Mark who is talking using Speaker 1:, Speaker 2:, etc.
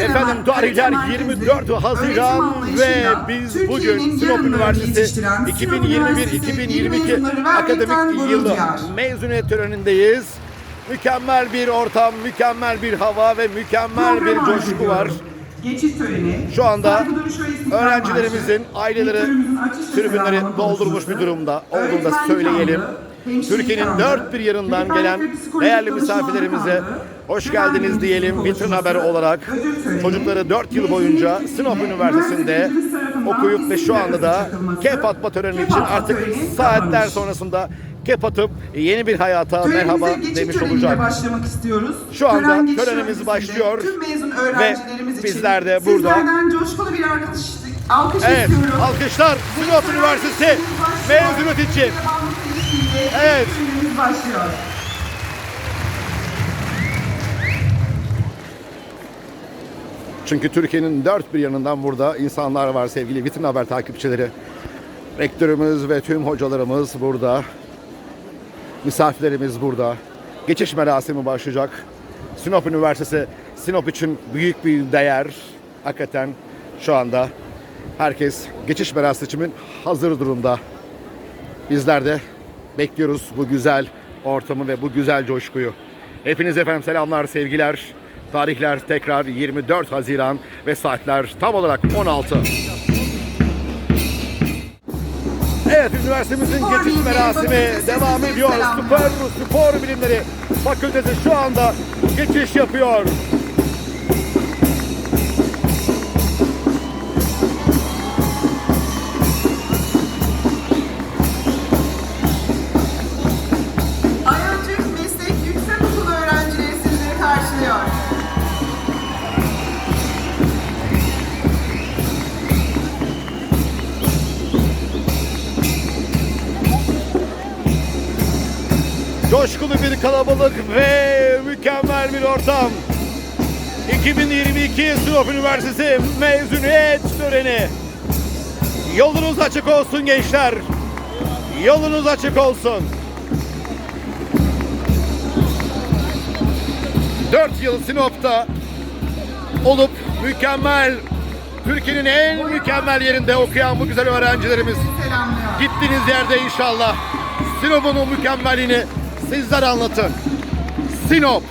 Speaker 1: Efendim tarihler 24 Haziran ve biz bugün Sinop Üniversitesi 2021-2022 akademik yılı mezuniyet törenindeyiz. Mükemmel bir ortam, mükemmel bir hava ve mükemmel bir coşku var.
Speaker 2: Geçiş töreni.
Speaker 1: Şu anda öğrencilerimizin aileleri tribünleri doldurmuş bir durumda olduğunu da söyleyelim. Türkiye'nin dört bir yanından gelen
Speaker 2: ve
Speaker 1: değerli misafirlerimize hoş geldiniz diyelim. Vitrin Haber olarak çocukları 4 yıl boyunca Sinop Üniversitesi'nde okuyup ve şu anda da kep atma töreni için artık saatler sonrasında kep atıp yeni bir hayata
Speaker 2: Törenimize
Speaker 1: merhaba demiş olacak.
Speaker 2: başlamak istiyoruz.
Speaker 1: Şu anda
Speaker 2: Tören
Speaker 1: törenimiz başlıyor
Speaker 2: Tüm mezun öğrencilerimiz için
Speaker 1: bizler de burada-
Speaker 2: Sizlerden coşkulu bir alkış, alkış
Speaker 1: Evet,
Speaker 2: istiyorum.
Speaker 1: alkışlar Sinop Üniversitesi mezuniyet için. Evet.
Speaker 2: Törenimiz başlıyor.
Speaker 1: Çünkü Türkiye'nin dört bir yanından burada insanlar var sevgili Vitrin Haber takipçileri. Rektörümüz ve tüm hocalarımız burada. Misafirlerimiz burada. Geçiş merasimi başlayacak. Sinop Üniversitesi Sinop için büyük bir değer. Hakikaten şu anda herkes geçiş merasimi için hazır durumda. Bizler de bekliyoruz bu güzel ortamı ve bu güzel coşkuyu. Hepinize efendim selamlar, sevgiler. Tarihler tekrar 24 Haziran ve saatler tam olarak 16. Evet, üniversitemizin geçiş merasimi devam ediyor. Spor, spor bilimleri fakültesi şu anda geçiş yapıyor. Coşkulu bir kalabalık ve mükemmel bir ortam. 2022 Sinop Üniversitesi mezuniyet töreni. Yolunuz açık olsun gençler. Yolunuz açık olsun. 4 yıl Sinop'ta olup mükemmel Türkiye'nin en mükemmel yerinde okuyan bu güzel öğrencilerimiz. Gittiğiniz yerde inşallah Sinop'un o mükemmelliğini sizler anlatın. Sinop